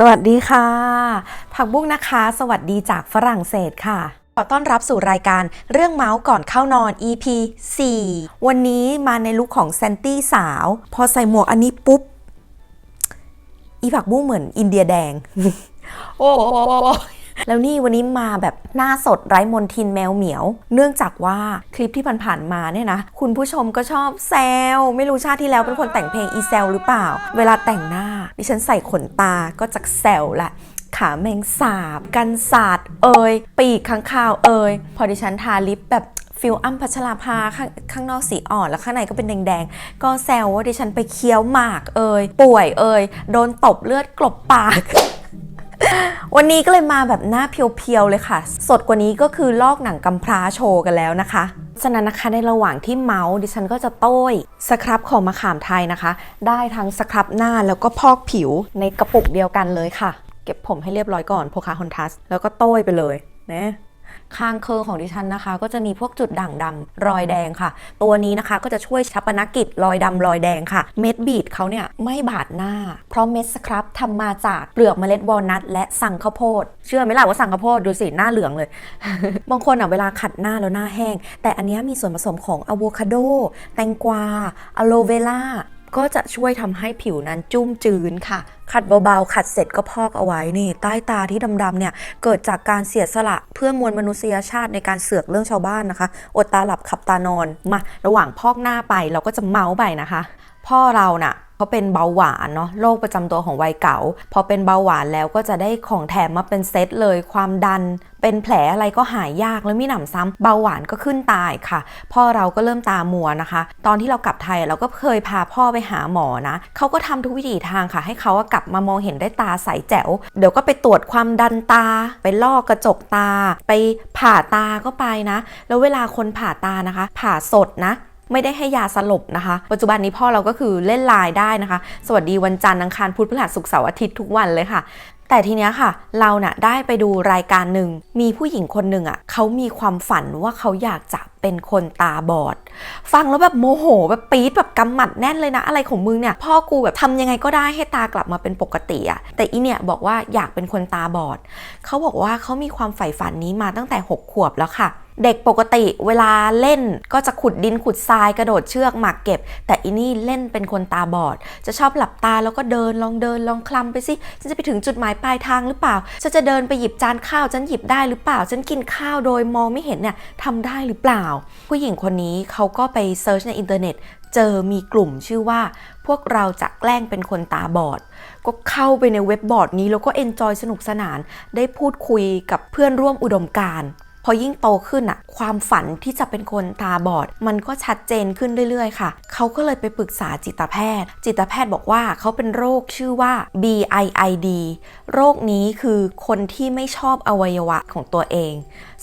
สวัสดีค่ะ ผักบุ้งนะคะ สวัสดีจากฝรั่งเศสค่ะ ขอต้อนรับสู่รายการเรื่องเมาส์ก่อนเข้านอน EP 4 วันนี้มาในลุคของแซนตี้สาว พอใส่หมวกอันนี้ปุ๊บ อีผักบุ้งเหมือนอินเดียแดง โอ้ แล้วนี่วันนี้มาแบบหน้าสดไร้มนทินแมวเหมียว เนื่องจากว่าคลิปที่ผ่านๆมาเนี่ยนะ คุณผู้ชมก็ชอบแซวไม่รู้ชาติที่แล้วเป็นคนแต่งเพลงอีแซวหรือเปล่า เวลาแต่งหน้า ดิฉันใส่ขนตาก็จะแซวละขาแมงสาบ กันศาสตร์เอ่ยปีกข้างคาวเอ่ยพอดิฉันทาลิปแบบฟิลอัมพัชราภาข้างข้างนอกสีอ่อนแล้วข้างในก็เป็นแดงๆ ก็แซวว่าดิฉันไปเคี้ยวหมากเอ่ยป่วยเอ่ยโดนตบเลือดกลบปาก วันนี้ก็เลยมาแบบหน้าเพียวๆเลยค่ะ สดกว่านี้ก็คือลอกหนังกำพร้าโชว์กันแล้วนะคะฉะนั้นนะคะในระหว่างที่เมาส์ดิฉันก็จะโต้ยสครับของมะขามไทยนะคะ ได้ทั้งสครับหน้าแล้วก็พอกผิวในกระปุกเดียวกันเลยค่ะ เก็บผมให้เรียบร้อยก่อนโพคาฮอนทัส แล้วก็โต้ยไปเลยนะ ข้างเคิงของดิฉันนะคะ ก็จะมีพวกจุดด่างดำรอยแดงค่ะ ตัวนี้นะคะก็จะช่วยชัปนกิจรอยดำรอยแดงค่ะ เม็ดบีดเขาเนี่ยไม่บาดหน้า เพราะเม็ดสครับทำมาจากเปลือกเมล็ดวอลนัทและสังข้าวโพด เชื่อไหมล่ะว่าสังข้าวโพดดูสิหน้าเหลืองเลย บางคนอะเวลาขัดหน้าแล้วหน้าแห้ง แต่อันนี้มีส่วนผสมของอะโวคาโด แตงกวาอะโลเวล่า ก็จะช่วยทำให้ผิวนั้นจุ้มจืนค่ะ ขัดเบาๆ ขัดเสร็จก็พอกเอาไว้นี่ ใต้ตาที่ดำๆเนี่ย เกิดจากการเสียสละเพื่อมวลมนุษยชาติในการเสือกเรื่องชาวบ้านนะคะ อดตาหลับขับตานอนมา ระหว่างพอกหน้าไปเราก็จะเมาส์ไปนะคะ พ่อเราน่ะ เขาเป็นเบาหวานเนาะโรคประจำตัวของวัยเก่า พอเป็นเบาหวานแล้วก็จะได้ของแถมมาเป็นเซตเลย ความดัน เป็นแผลอะไรก็หายยากแล้วมีหนำซ้ำเบาหวานก็ขึ้นตายค่ะ พ่อเราก็เริ่มตามัวนะคะ ตอนที่เรากลับไทยเราก็เคยพาพ่อไปหาหมอนะเขาก็ทำทุกวิถีทางค่ะ ให้เขากลับมามองเห็นได้ตาใสแจ๋ว เดี๋ยวก็ไปตรวจความดันตา ไปลอกกระจกตา ไปผ่าตาก็ไปนะ แล้วเวลาคนผ่าตานะคะ ผ่าสดนะ ไม่ได้ให้ยาสลบนะคะ ปัจจุบันนี้พ่อเราก็คือเล่นไลน์ได้นะคะ สวัสดีวันจันทร์อังคารพุธพฤหัสศุกร์เสาร์อาทิตย์ทุกวันเลยค่ะแต่ทีเนี้ยค่ะ เราน่ะได้ไปดูรายการหนึ่ง มีผู้หญิงคนหนึ่งอะเขามีความฝันว่าเขาอยากจะเป็นคนตาบอด ฟังแล้วแบบโมโห แบบปี๊ดแบบกำหมัดแน่นเลยนะ อะไรของมึงเนี่ย พ่อกูแบบทำยังไงก็ได้ให้ตากลับมาเป็นปกติอะแต่อีเนี่ยบอกว่าอยากเป็นคนตาบอด เขาบอกว่าเขามีความใฝ่ฝันนี้มาตั้งแต่ 6 ขวบแล้วค่ะ เด็กปกติเวลาเล่นก็จะขุดดินขุดทรายกระโดดเชือกหมากเก็บ แต่อีนี่เล่นเป็นคนตาบอด จะชอบหลับตาแล้วก็เดินลองเดินลองคลำไปสิฉันจะไปถึงจุดหมายปลายทางหรือเปล่าฉันจะเดินไปหยิบจานข้าวฉันหยิบได้หรือเปล่าฉันกินข้าวโดยมองไม่เห็นเนี่ยทำได้หรือเปล่า ผู้หญิงคนนี้เขาก็ไปเซิร์ชในอินเทอร์เน็ตเจอมีกลุ่มชื่อว่า พวกเราจะแกล้งเป็นคนตาบอด ก็เข้าไปในเว็บบอร์ดนี้แล้วก็เอนจอยสนุกสนาน ได้พูดคุยกับเพื่อนร่วมอุดมการ พอยิ่งโตขึ้นอะความฝันที่จะเป็นคนตาบอด มันก็ชัดเจนขึ้นเรื่อยๆ ค่ะ เขาก็เลยไปปรึกษาจิตแพทย์ จิตแพทย์บอกว่าเขาเป็นโรคชื่อว่า BIID โรคนี้คือคนที่ไม่ชอบอวัยวะของตัวเอง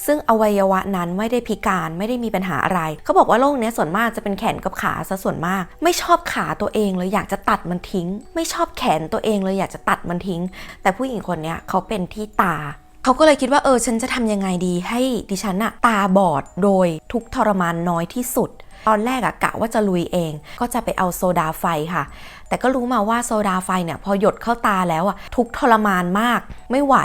ซึ่งอวัยวะนั้นไม่ได้พิการไม่ได้มีปัญหาอะไร เขาบอกว่าโรคเนี้ยส่วนมากจะเป็นแขนกับขาซะส่วนมาก ไม่ชอบขาตัวเองเลยอยากจะตัดมันทิ้ง ไม่ชอบแขนตัวเองเลยอยากจะตัดมันทิ้ง แต่ผู้หญิงคนเนี้ยเขาเป็นที่ตา เขาก็เลยคิดว่าเออฉันจะทำยังไงดีให้ดิฉันอะตาบอดโดยทุกทรมานน้อยที่สุด ตอนแรกอะกะว่าจะลุยเอง ก็จะไปเอาโซดาไฟค่ะ แต่ก็รู้มาว่าโซดาไฟเนี่ยพอหยดเข้าตาแล้วอะทุกทรมานมาก ไม่ไหว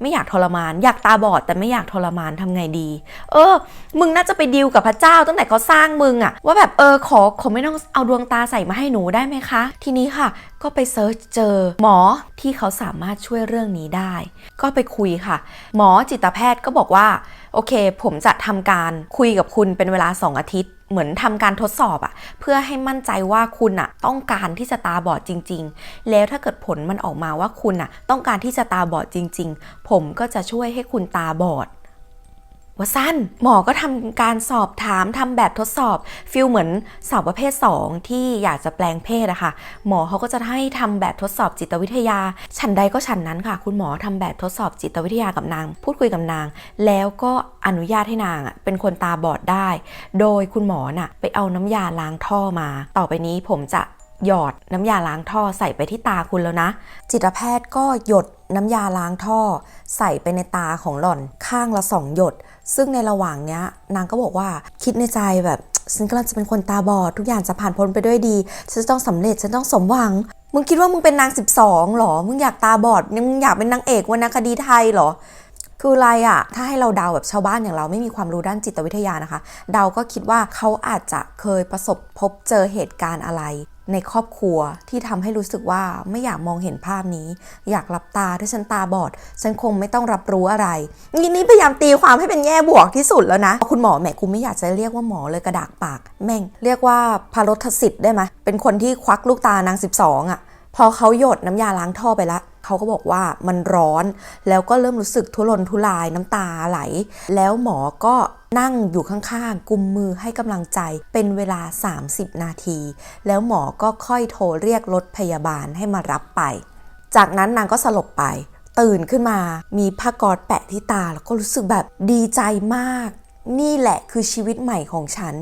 ไม่อยากทรมาน อยากตาบอดแต่ไม่อยากทรมานทำไงดี เออ มึงน่าจะไปดีลกับพระเจ้าตั้งแต่เขาสร้างมึงอะว่าแบบเออขอขอไม่ต้องเอาดวงตาใส่มาให้หนูได้ไหมคะ ทีนี้ค่ะ ก็ไปเซิร์ชเจอหมอที่เขาสามารถช่วยเรื่องนี้ได้ ก็ไปคุยค่ะ หมอจิตแพทย์ก็บอกว่าโอเค ผมจะทำการคุยกับคุณเป็นเวลา 2 อาทิตย์ เหมือนทำการทดสอบอะเพื่อให้มั่นใจว่าคุณอะต้องการที่จะตาบอดจริง ๆ แล้วถ้าเกิดผลมันออกมาว่าคุณอะต้องการที่จะตาบอดจริง ๆ ผมก็จะช่วยให้คุณตาบอด ว่าสั้นหมอก็ทำการสอบถามทำแบบทดสอบฟิลเหมือนสาวประเภท 2 ที่อยากจะแปลงเพศอะค่ะ หมอเขาก็จะให้ทำแบบทดสอบจิตวิทยา ฉันใดก็ฉันนั้นค่ะ คุณหมอทำแบบทดสอบจิตวิทยากับนาง พูดคุยกับนาง แล้วก็อนุญาตให้นางเป็นคนตาบอดได้ โดยคุณหมอน่ะไปเอาน้ำยาล้างท่อมา ต่อไปนี้ผมจะหยอดน้ำยาล้างท่อใส่ไปที่ตาคุณแล้วนะ จิตแพทย์ก็หยดน้ำยาล้างท่อ ใส่ไปในตาของหล่อนข้างละสองหยด ซึ่งในระหว่างเนี้ย นางก็บอกว่าคิดในใจแบบฉันกำลังจะเป็นคนตาบอดทุกอย่างจะผ่านพ้นไปด้วยดีฉันจะต้องสำเร็จฉันต้องสมหวัง มึงคิดว่ามึงเป็นนาง 12หรอ มึงอยากตาบอดมึงอยากเป็นนางเอกวรรณคดีไทยเหรอคืออะไรอะถ้าให้เราเดาแบบชาวบ้านอย่างเราไม่มีความรู้ด้านจิตวิทยานะคะ เดาก็คิดว่าเขาอาจจะเคยประสบพบเจอเหตุการณ์อะไร ในครอบครัวที่ทำให้รู้สึกว่าไม่อยากมองเห็นภาพนี้ อยากหลับตาถ้าฉันตาบอด ฉันคงไม่ต้องรับรู้อะไรนี่นี่พยายามตีความให้เป็นแง่บวกที่สุดแล้วนะ คุณหมอแหมกูไม่อยากจะเรียกว่าหมอเลยกระดากปาก แม่ง เรียกว่าพารทสิทธิ์ได้ไหมเป็นคนที่ควักลูกตานาง 12อะ พอเขาหยดน้ำยาล้างท่อไปละ เขาก็บอกว่ามันร้อน แล้วก็เริ่มรู้สึกทุรนทุรายน้ำตาไหล แล้วหมอก็นั่งอยู่ข้างๆ กุมมือให้กำลังใจเป็นเวลา 30 นาที แล้วหมอก็ค่อยโทรเรียกรถพยาบาลให้มารับไป จากนั้นนางก็สลบไป ตื่นขึ้นมา มีผ้าก๊อซแปะที่ตา แล้วก็รู้สึกแบบดีใจมาก นี่แหละคือชีวิตใหม่ของฉัน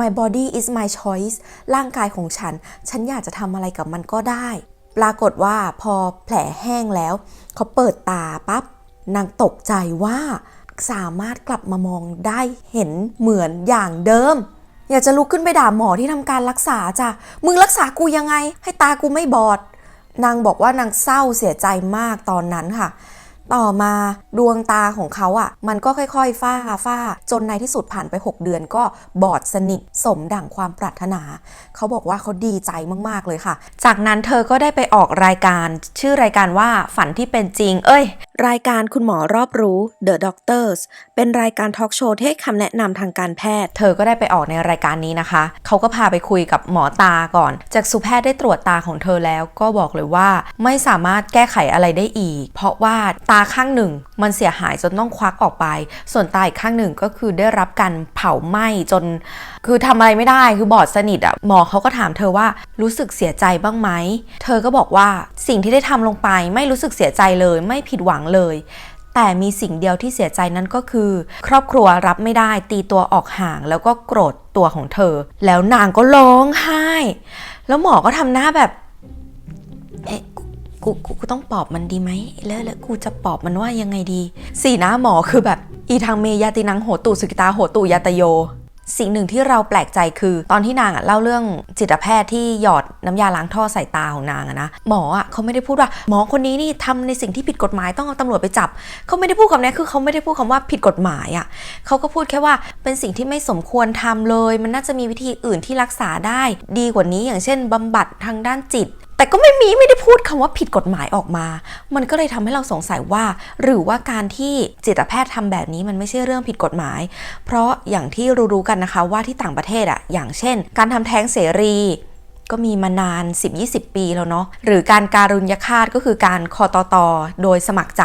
my body is my choice ร่างกายของฉัน ฉันอยากจะทำอะไรกับมันก็ได้ ปรากฏว่าพอแผลแห้งแล้ว เขาเปิดตาปั๊บนางตกใจว่าสามารถกลับมามองได้เห็นเหมือนอย่างเดิม อยากจะลุกขึ้นไปด่าหมอที่ทำการรักษาจ้ะมึงรักษากูยังไง ให้ตากูไม่บอด นางบอกว่านางเศร้าเสียใจมากตอนนั้นค่ะ ต่อมาดวงตาของเขาอะ่ะ มันก็ค่อยๆ ฝ้าฝ้า จนในที่สุดผ่านไป 6 เดือนก็บอดสนิทสมดั่งความปรารถนา เขาบอกว่าเขาดีใจมากๆเลยค่ะ จากนั้นเธอก็ได้ไปออกรายการชื่อรายการว่าฝันที่เป็นจริง เอ้ย รายการคุณหมอรอบรู้ The Doctors เป็นรายการทอล์กโชว์ที่ให้คำแนะนำทางการแพทย์ เธอก็ได้ไปออกในรายการนี้นะคะ เขาก็พาไปคุยกับหมอตาก่อน จากสุแพทย์ได้ตรวจตาของเธอแล้ว ก็บอกเลยว่าไม่สามารถแก้ไขอะไรได้อีก เพราะว่าาข้างหนึ่ง มันเสียหายจนต้องควักออกไป ส่วนตาอีกข้างหนึ่งก็คือได้รับการเผาไหม้จน คือทำอะไรไม่ได้คือบอดสนิทอะหมอเขาก็ถามเธอว่ารู้สึกเสียใจบ้างไหม เธอก็บอกว่าสิ่งที่ได้ทำลงไปไม่รู้สึกเสียใจเลยไม่ผิดหวังเลยแต่มีสิ่งเดียวที่เสียใจนั้นก็คือ ครอบครัวรับไม่ได้ตีตัวออกห่างแล้วก็โกรธตัวของเธอ แล้วนางก็ร้องไห้ แล้วหมอก็ทำหน้าแบบ กูกูกูต้องปอบมันดีไหมแล้วแล้วกูจะปอบมันว่ายังไงดี สีหน้าหมอคือแบบอีทางเมยาตินังโหตุสุกิตาโหตุยาตโย สิ่งหนึ่งที่เราแปลกใจคือ ตอนที่นางอะเล่าเรื่องจิตแพทย์ที่หยอดน้ำยาล้างท่อใส่ตาของนางอะนะหมออะเขาไม่ได้พูดว่า หมอคนนี้นี่ทำในสิ่งที่ผิดกฎหมายต้องเอาตำรวจไปจับเขาไม่ได้พูดคำนี้คือเขาไม่ได้พูดคำว่าผิดกฎหมายอะเขาก็พูดแค่ว่าเป็นสิ่งที่ไม่สมควรทำเลย มันน่าจะมีวิธีอื่นที่รักษาได้ ดีกว่านี้อย่างเช่นบำบัดทางด้านจิต แต่ก็ไม่มีไม่ได้พูดคำว่าผิดกฎหมายออกมา มันก็เลยทำให้เราสงสัยว่า หรือว่าการที่จิตแพทย์ทำแบบนี้มันไม่ใช่เรื่องผิดกฎหมาย เพราะอย่างที่รู้ๆกันนะคะว่าที่ต่างประเทศอะอย่างเช่น การทำแท้งเสรี ก็มีมานาน 10-20 ปีแล้วเนาะหรือการการุญยฆาตก็คือการคอตอตอโดยสมัครใจ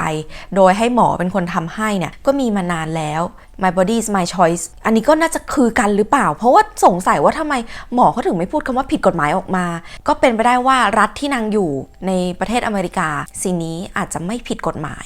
โดยให้หมอเป็นคนทำให้เนี่ยก็มีมานานแล้ว My body is my choice อันนี้ก็น่าจะคือกันหรือเปล่า เพราะว่าสงสัยว่าทำไมหมอเขาถึงไม่พูดคำว่าผิดกฎหมายออกมา ก็เป็นไปได้ว่ารัฐที่นางอยู่ในประเทศอเมริกาสิ่งนี้อาจจะไม่ผิดกฎหมาย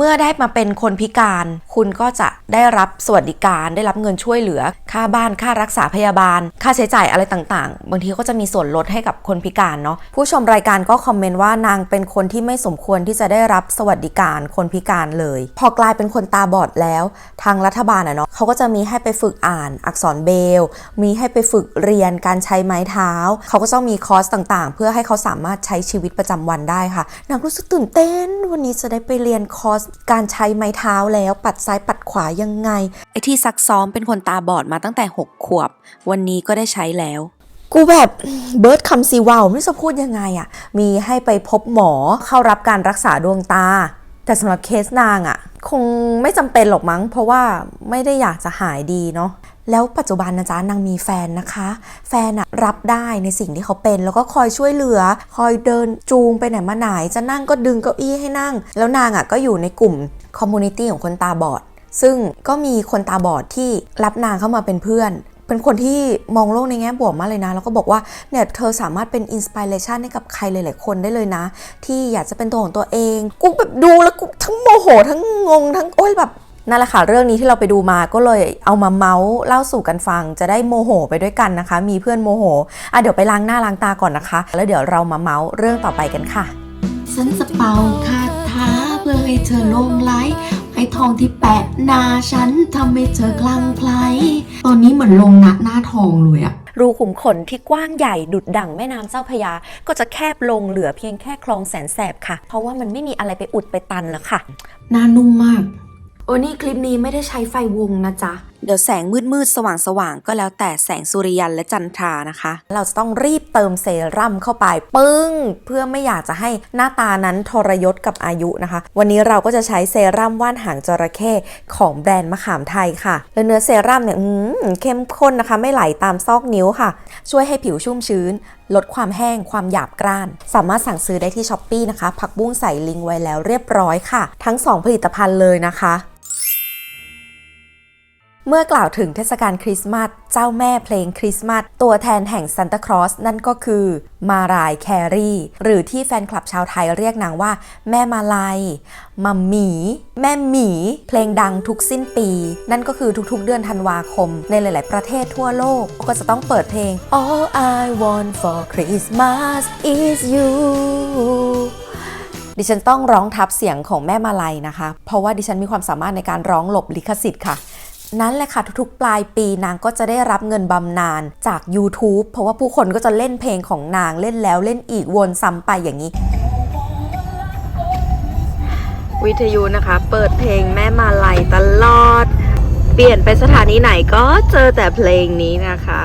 เมื่อได้มาเป็นคนพิการ คุณก็จะได้รับสวัสดิการ ได้รับเงินช่วยเหลือ ค่าบ้านค่ารักษาพยาบาล ค่าใช้จ่ายอะไรต่างๆ บางทีก็จะมีส่วนลดให้กับคนพิการเนาะผู้ชมรายการก็คอมเมนต์ว่านางเป็นคนที่ไม่สมควรที่จะได้รับสวัสดิการคนพิการเลย พอกลายเป็นคนตาบอดแล้ว ทางรัฐบาลอะเนาะเขาก็จะมีให้ไปฝึกอ่านอักษรเบล มีให้ไปฝึกเรียนการใช้ไม้เท้า เขาก็ต้องมีคอร์สต่างๆ เพื่อให้เขาสามารถใช้ชีวิตประจำวันได้ค่ะนางรู้สึกตื่นเต้นวันนี้จะได้ไปเรียนคอร์สการใช้ไม้เท้าแล้วปัดซ้ายปัดขวายังไง ไอที่ซักซ้อมเป็นคนตาบอดมาตั้งแต่ 6 ขวบ วันนี้ก็ได้ใช้แล้ว กูแบบเบิร์ดคำซีวาวไม่รู้จะพูดยังไงอะ่ะ มีให้ไปพบหมอเข้ารับการรักษาดวงตา แต่สำหรับเคสนางอะ่ะ คงไม่จำเป็นหรอกมั้ง เพราะว่าไม่ได้อยากจะหายดีเนาะ แล้วปัจจุบันนะจ๊ะนางมีแฟนนะคะ แฟนอะรับได้ในสิ่งที่เขาเป็น แล้วก็คอยช่วยเหลือ คอยเดินจูงไปไหนมาไหน จะนั่งก็ดึงเก้าอี้ให้นั่ง แล้วนางอะก็อยู่ในกลุ่มคอมมูนิตี้ของคนตาบอด ซึ่งก็มีคนตาบอดที่รับนางเข้ามาเป็นเพื่อนเป็นคนที่มองโลกในแง่บวกมากเลยนะ แล้วก็บอกว่าเนี่ยเธอสามารถเป็นอินสปิเรชันให้กับใครหลาย ๆ คนได้เลยนะ ที่อยากจะเป็นตัวของตัวเอง กูแบบดูแล้วกูทั้งโมโห ทั้งงง ทั้งโอ้ยแบบ นั่นแหละค่ะเรื่องนี้ที่เราไปดูมาก็เลยเอามาเมาส์เล่าสู่กันฟัง จะได้โมโหไปด้วยกันนะคะ มีเพื่อนโมโหอะเดี๋ยวไปล้างหน้าล้างตาก่อนนะคะ แล้วเดี๋ยวเรามาเมาส์เรื่องต่อไปกันค่ะ ฉันจะเป่าคาถาเพื่อให้เธอหลงไหลให้ทองที่แปะหน้าฉันทำให้เธอคลั่งไคล้ตอนนี้เหมือนลงหน้าหน้าทองเลยอะรูขุมขนที่กว้างใหญ่ดุดดั่งแม่น้ำเจ้าพระยา ก็จะแคบลงเหลือเพียงแค่คลองแสนแสบค่ะ เพราะว่ามันไม่มีอะไรไปอุดไปตันแล้วค่ะ หน้านุ่มมาก โอ้นี่คลิปนี้ไม่ได้ใช้ไฟวงนะจ๊ะ เดี๋ยวแสงมืดมืดๆสว่างสว่างๆ ก็แล้วแต่แสงสุริยันและจันทรานะคะ เราจะต้องรีบเติมเซรั่มเข้าไป ปึ้ง เพื่อไม่อยากจะให้หน้าตานั้นทรยศกับอายุนะคะ วันนี้เราก็จะใช้เซรั่มว่านหางจระเข้ของแบรนด์มะขามไทยค่ะ และเนื้อเซรั่มเนี่ยเข้มข้นนะคะ ไม่ไหลตามซอกนิ้วค่ะ ช่วยให้ผิวชุ่มชื้น ลดความแห้งความหยาบกร้าน สามารถสั่งซื้อได้ที่ช้อปปีนะคะ ผักบุ้งใส่ลิงก์ไว้แล้วเรียบร้อยค่ะ ทั้ง 2 ผลิตภัณฑ์เลยนะคะ เมื่อกล่าวถึงเทศกาลคริสต์มาส เจ้าแม่เพลงคริสต์มาส ตัวแทนแห่งซันตาคลอสนั่นก็คือ มารายแครีหรือที่แฟนคลับชาวไทยเรียกนางว่า แม่มาลายมัมหมี แม่หมี เพลงดังทุกสิ้นปี นั่นก็คือทุกๆเดือนธันวาคม ในหลาย ๆ ประเทศทั่วโลก ก็จะต้องเปิดเพลง All I want for Christmas is you ดิฉันต้องร้องทับเสียงของแม่มาลัยนะคะ เพราะว่าดิฉันมีความสามารถในการร้องหลบลิขสิทธิ์ค่ะ นั่นแหละค่ะทุกๆ ปลายปีนางก็จะได้รับเงินบำนาญจาก YouTube เพราะว่าผู้คนก็จะเล่นเพลงของนางเล่นแล้วเล่นอีกวนซ้ำไปอย่างนี้ วิทยุนะคะ เปิดเพลงแม่มาลัยตลอด เปลี่ยนไปสถานีไหนก็เจอแต่เพลงนี้นะคะ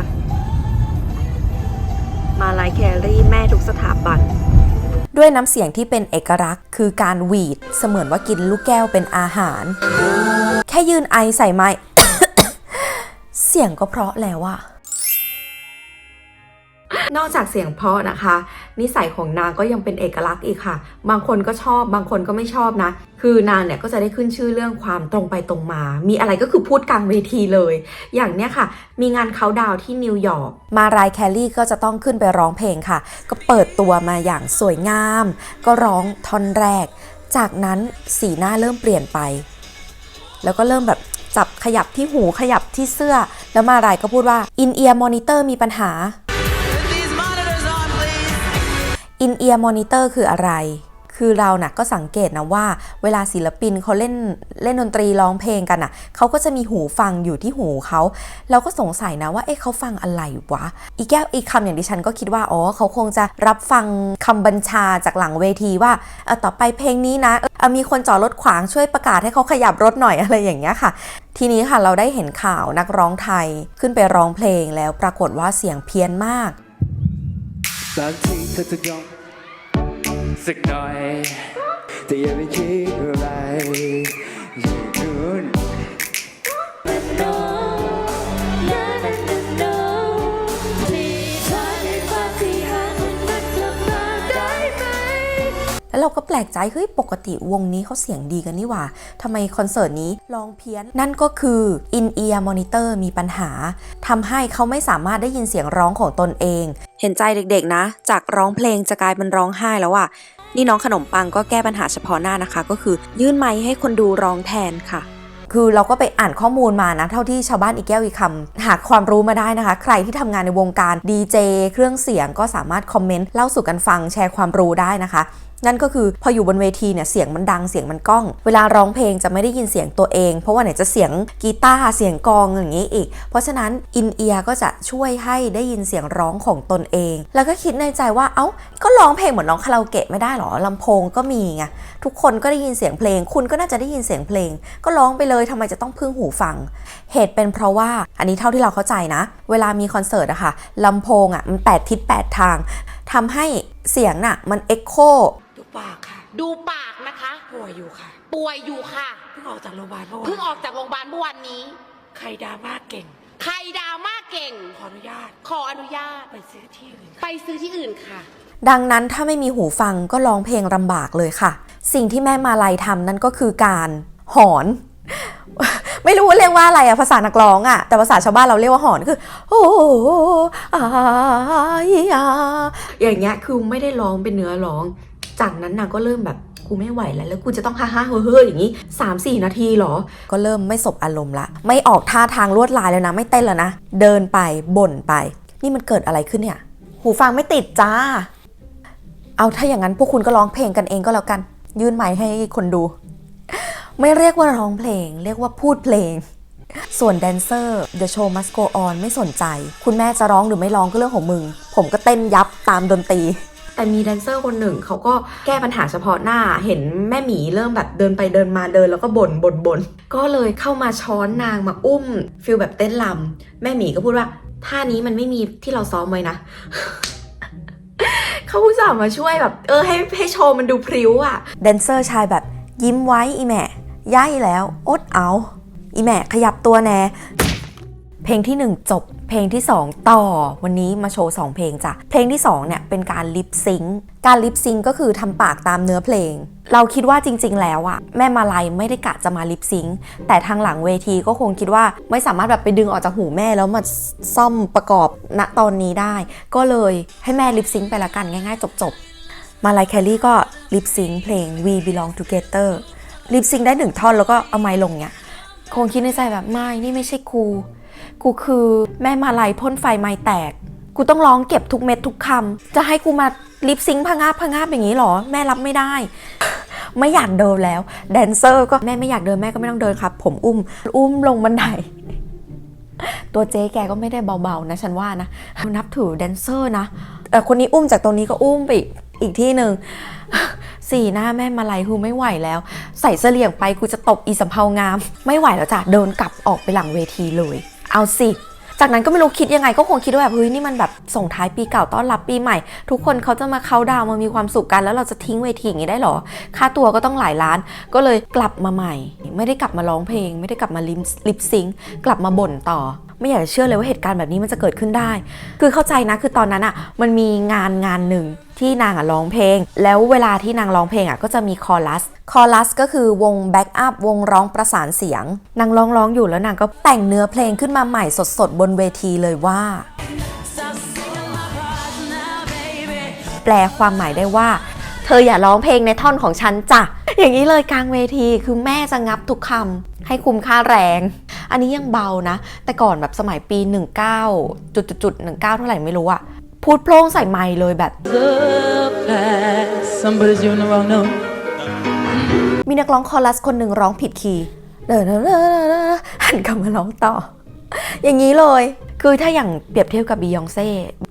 มาลายแครี่แม่ทุกสถาบันด้วยน้ำเสียงที่เป็นเอกลักษณ์ คือการหวีด เสมือนว่ากินลูกแก้วเป็นอาหาร แค่ยืนไอใส่ไม้ เสียงก็เพราะแล้วอะนอกจากเสียงเพราะนะคะ นิสัยของนางก็ยังเป็นเอกลักษณ์อีกค่ะ บางคนก็ชอบบางคนก็ไม่ชอบนะ คือนางเนี่ยก็จะได้ขึ้นชื่อเรื่องความตรงไปตรงมา มีอะไรก็คือพูดกลางเวทีเลย อย่างเนี้ยค่ะ มีงานเขาน์ดาวน์ที่นิวยอร์กมารายแคลรี่ก็จะต้องขึ้นไปร้องเพลงค่ะ ก็เปิดตัวมาอย่างสวยงาม ก็ร้องท่อนแรก จากนั้นสีหน้าเริ่มเปลี่ยนไป แล้วก็เริ่มแบบ จับขยับที่หูขยับที่เสื้อ แล้วมารายก็พูดว่า in ear monitor มีปัญหา These monitors on, please. in ear monitor คืออะไร คือเรานะ่ะก็สังเกตนะว่า เวลาศิลปินเขาเล่นเล่นดนตรีร้องเพลงกันน่ะเขาก็จะมีหูฟังอยู่ที่หูเขา เราก็สงสัยนะว่าเอ๊ะเขาฟังอะไรวะ อีแก้วอีกคำอย่างดิฉันก็คิดว่า อ๋อเขาคงจะรับฟังคำบัญชาจากหลังเวทีว่าเออต่อไปเพลงนี้นะเออมีคนจอดรถขวางช่วยประกาศให้เขาขยับรถหน่อยอะไรอย่างเงี้ยค่ะ ทีนี้ค่ะเราได้เห็นข่าวนักร้องไทยขึ้นไปร้องเพลงแล้วปรากฏว่าเสียงเพี้ยนมากบางทีเธอจะยอมสักหน่อยแต่อย่าไปคิดอะไร เราก็แปลกใจเฮ้ยปกติวงนี้เขาเสียงดีกันนี่หว่าทำไมคอนเสิร์ตนี้ร้องเพี้ยน นั่นก็คือ in ear monitor มีปัญหาทำให้เขาไม่สามารถได้ยินเสียงร้องของตนเอง เห็นใจเด็กๆนะ จากร้องเพลงจะกลายเป็นร้องไห้แล้วอะนี่น้องขนมปังก็แก้ปัญหาเฉพาะหน้านะคะ ก็คือยื่นไมค์ให้คนดูร้องแทนค่ะคือเราก็ไปอ่านข้อมูลมานะ เท่าที่ชาวบ้านอีกแก้วอีกคำหาความรู้มาได้นะคะ ใครที่ทำงานในวงการดีเจเครื่องเสียงก็สามารถคอมเมนต์เล่าสู่กันฟังแชร์ความรู้ได้นะคะ นั่นก็คือพออยู่บนเวทีเนี่ยเสียงมันดังเสียงมันก้อง เวลาร้องเพลงจะไม่ได้ยินเสียงตัวเอง เพราะว่าไหนจะเสียงกีตาร์เสียงกองอย่างนี้อีก เพราะฉะนั้นอินเอียก็จะช่วยให้ได้ยินเสียงร้องของตนเอง แล้วก็คิดในใจว่าเอ้าก็ร้องเพลงเหมือนร้องคาราโอเกะไม่ได้หรอลำโพงก็มีไงทุกคนก็ได้ยินเสียงเพลง คุณก็น่าจะได้ยินเสียงเพลง ก็ร้องไปเลยทำไมจะต้องพึ่งหูฟัง เหตุเป็นเพราะว่าอันนี้เท่าที่เราเข้าใจนะ เวลามีคอนเสิร์ตอะค่ะลำโพงอะมันแปดทิศแปดทางทำให้เสียงน่ะมันเอ็กโค ดูปากค่ะดูปากนะคะ ป่วยอยู่ค่ะ ป่วยอยู่ค่ะ เพิ่งออกจากโรงพยาบาลเมื่อวานเพิ่งออกจากโรงพยาบาลเมื่อวันนี้ ใครดราม่าเก่ง ใครดราม่าเก่ง ขออนุญาต ขออนุญาต ไปซื้อที่อื่นไปซื้อที่อื่นค่ะ ดังนั้นถ้าไม่มีหูฟังก็ร้องเพลงลำบากเลยค่ะ สิ่งที่แม่มาลัยทำนั่นก็คือการหอน ไม่รู้ว่าเรียกว่าอะไรอะภาษานักร้องอะแต่ภาษาชาวบ้านเราเรียกว่าหอนคือ โอ้อายาอย่างเงี้ยคือไม่ได้ร้องเป็นเนื้อร้อง จากนั้นนางก็เริ่มแบบกูไม่ไหวแล้วแล้วกูจะต้องฮ่าฮ่าเฮ้อเฮ้ออย่างนี้ 3 4 นาทีเหรอ ก็เริ่มไม่สบอารมณ์ละ ไม่ออกท่าทางลวดลายแล้วนะ ไม่เต้นแล้วนะ เดินไปบ่นไป นี่มันเกิดอะไรขึ้นเนี่ย หูฟังไม่ติดจ้า เอาถ้าอย่างนั้นพวกคุณก็ร้องเพลงกันเองก็แล้วกัน ยื่นไมค์ให้คนดู ไม่เรียกว่าร้องเพลง เรียกว่าพูดเพลง ส่วนแดนเซอร์ The Show Must Go On ไม่สนใจ คุณแม่จะร้องหรือไม่ร้องก็เรื่องของมึง ผมก็เต้นยับตามดนตรี แต่มีแดนเซอร์คนหนึ่งเขาก็แก้ปัญหาเฉพาะหน้า เห็นแม่หมีเริ่มแบบเดินไปเดินมาเดินแล้วก็บ่นบ่นบ่นก็เลยเข้ามาช้อนนางมาอุ้มฟิลแบบเต้นลำแม่หมีก็พูดว่าท่านี้มันไม่มีที่เราซ้อมไว้นะเขาอุตส่าห์มาช่วยแบบ เออให้ให้โชว์มันดูพริ้วอะแดนเซอร์ชายแบบยิ้มไว้อีแม่ย่ายแล้วอดเอา อีแม่ขยับตัวแน่เพลงที่1จบ เพลงที่ 2 ต่อวันนี้มาโชว์ 2 เพลงจ้ะ เพลงที่2เนี่ยเป็นการลิปซิงค์การลิปซิงค์ก็คือทำปากตามเนื้อเพลง เราคิดว่าจริง ๆ แล้วอะแม่มาลัยไม่ได้กะจะมาลิปซิงค์แต่ทางหลังเวทีก็คงคิดว่าไม่สามารถแบบไปดึงออกจากหูแม่แล้วมาซ่อมประกอบณตอนนี้ได้ ก็เลยให้แม่ลิปซิงค์ไปละกันง่าย ๆ จบๆมาลายแคลรี่ก็ลิปซิงค์เพลง We Belong Together ลิปซิงค์ได้หนึ่งท่อนแล้วก็เอาไม้ลงเนี่ยคงคิดในใจแบบไม่นี่ไม่ใช่กู กูคือแม่มาลัยพ่นไฟไม้แตก กูต้องร้องเก็บทุกเม็ดทุกคำ จะให้กูมาลิปซิงค์พะงาบพะงาบอย่างนี้หรอ แม่รับไม่ได้ ไม่อยากเดินแล้ว แดนเซอร์ก็แม่ไม่อยากเดินแม่ก็ไม่ต้องเดินครับ ผมอุ้ม อุ้มลงบันไดตัวเจ๊แกก็ไม่ได้เบาๆนะฉันว่านะนับถือแดนเซอร์นะแต่คนนี้อุ้มจากตรงนี้ก็อุ้มไปอีกอีกที่หนึ่งสี่หน้าแม่มาลัยคือไม่ไหวแล้ว ใส่เสลี่ยงไปกูจะตบอีสำเภางาม ไม่ไหวแล้วจ้ะเดินกลับออกไปหลังเวทีเลย เอาสิ จากนั้นก็ไม่รู้คิดยังไงก็คงคิดว่าแบบเฮ้ยนี่มันแบบส่งท้ายปีเก่าต้อนรับปีใหม่ ทุกคนเขาจะมาเขาดาวมามีความสุขกันแล้วเราจะทิ้งเวทีอย่างนี้ได้หรอ ค่าตัวก็ต้องหลายล้าน ก็เลยกลับมาใหม่ ไม่ได้กลับมาร้องเพลง ไม่ได้กลับมาลิมลิปซิงค์กลับมาบ่นต่อ ไม่อยากเชื่อเลยว่าเหตุการณ์แบบนี้มันจะเกิดขึ้นได้ คือเข้าใจนะคือตอนนั้นอะ่ะมันมีงานงานหนึ่งที่นางอะร้องเพลง แล้วเวลาที่นางร้องเพลงอะ่ะก็จะมีคอรัส คอรัสก็คือวงแบ็กอัพวงร้องประสานเสียง นางร้องร้องอยู่แล้วนางก็แต่งเนื้อเพลงขึ้นมาใหม่สดๆบนเวทีเลยว่า แปลความหมายได้ว่า เธออย่าร้องเพลงในท่อนของฉันจ้ะอย่างนี้เลยกลางเวทีคือแม่จะงับทุกคำ ให้คุ้มค่าแรง อันนี้ยังเบานะ แต่ก่อนแบบสมัยปี 19จุดจุดๆๆ19 เท่าไหร่ไม่รู้อะพูดโพล่งใส่ไมค์เลยแบบ มีนักร้องคอรัสคนหนึ่งร้องผิดคีย์เดินหันกลับมาร้องต่อ อย่างนี้เลย คือถ้าอย่างเปรียบเทียบกับบียองเซ่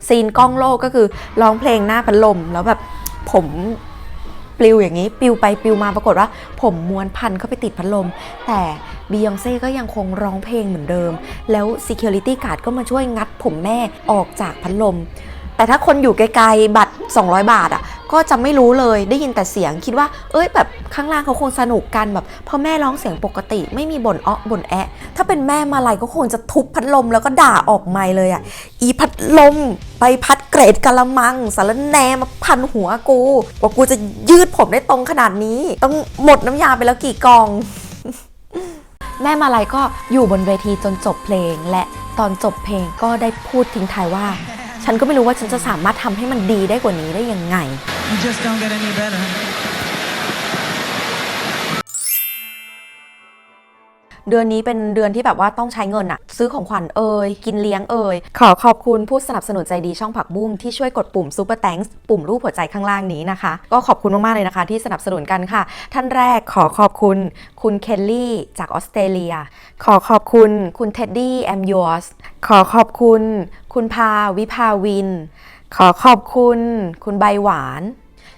ซีนกล้องโลกก็คือร้องเพลงหน้าพัดลมแล้วแบบผม ลิวอย่างนี้ปลิวไปปลิวมาปรากฏว่า ผมม้วนพันเข้าไปติดพัดลม แต่บียองเซ่ก็ยังคงร้องเพลงเหมือนเดิม แล้ว Security Guard ก็มาช่วยงัดผมแม่ออกจากพัดลม แต่ถ้าคนอยู่ไกลๆบัตร 200 บาทอะก็จะไม่รู้เลยได้ยินแต่เสียงคิดว่า เอ้ยแบบข้างล่างเขาคงสนุกกันแบบพ่อแม่ร้องเสียงปกติ ไม่มีบ่นอ้อบ่นแอะ ถ้าเป็นแม่มาลัยก็คงจะทุบพัดลมแล้วก็ด่าออกไมค์เลยอะอีพัดลมไปพัดเกรดกะละมังสารแนมาพันหัวกูกว่ากูจะยืดผมได้ตรงขนาดนี้ ต้องหมดน้ำยาไปแล้วกี่กอง แม่มาลัยก็อยู่บนเวทีจนจบเพลงและตอนจบเพลงก็ได้พูดทิ้งท้ายว่า ฉันก็ไม่รู้ว่าฉันจะสามารถทำให้มันดีได้กว่านี้ได้ยังไง You just don't get any better. เดือนนี้เป็นเดือนที่แบบว่าต้องใช้เงินอะซื้อของขวัญเอ่ยกินเลี้ยงเอ่ยขอขอบคุณผู้สนับสนุนใจดีช่องผักบุ้งที่ช่วยกดปุ่ม Super Thanks ปุ่มรูปหัวใจข้างล่างนี้นะคะ ก็ขอบคุณมากๆเลยนะคะ ที่สนับสนุนกันค่ะ ท่านแรกขอขอบคุณ คุณเคลลี่จากออสเตรเลีย ขอขอบคุณคุณเท็ดดี้แอมยอสขอขอบคุณ คุณพาวิภาวิน ขอขอบคุณ คุณใบหวาน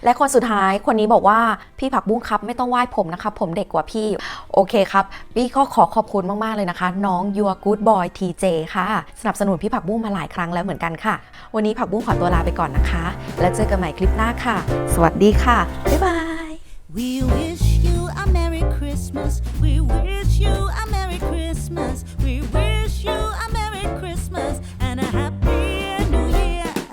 และคนสุดท้ายคนนี้บอกว่าพี่ผักบุ้งครับ ไม่ต้องไหว้ผมนะคะ ผมเด็กกว่าพี่ โอเคครับ พี่ก็ขอขอบคุณมากๆเลยนะคะ น้องยัวกูดบอยทีเจค่ะ สนับสนุนพี่ผักบุ้งมาหลายครั้งแล้วเหมือนกันค่ะ วันนี้ผักบุ้งขอตัวลาไปก่อนนะคะ แล้วเจอกันใหม่คลิปหน้าค่ะ สวัสดีค่ะ บ๊ายบาย We wish you a Merry Christmas We wish you a Merry Christmas We wish you a Merry Christmas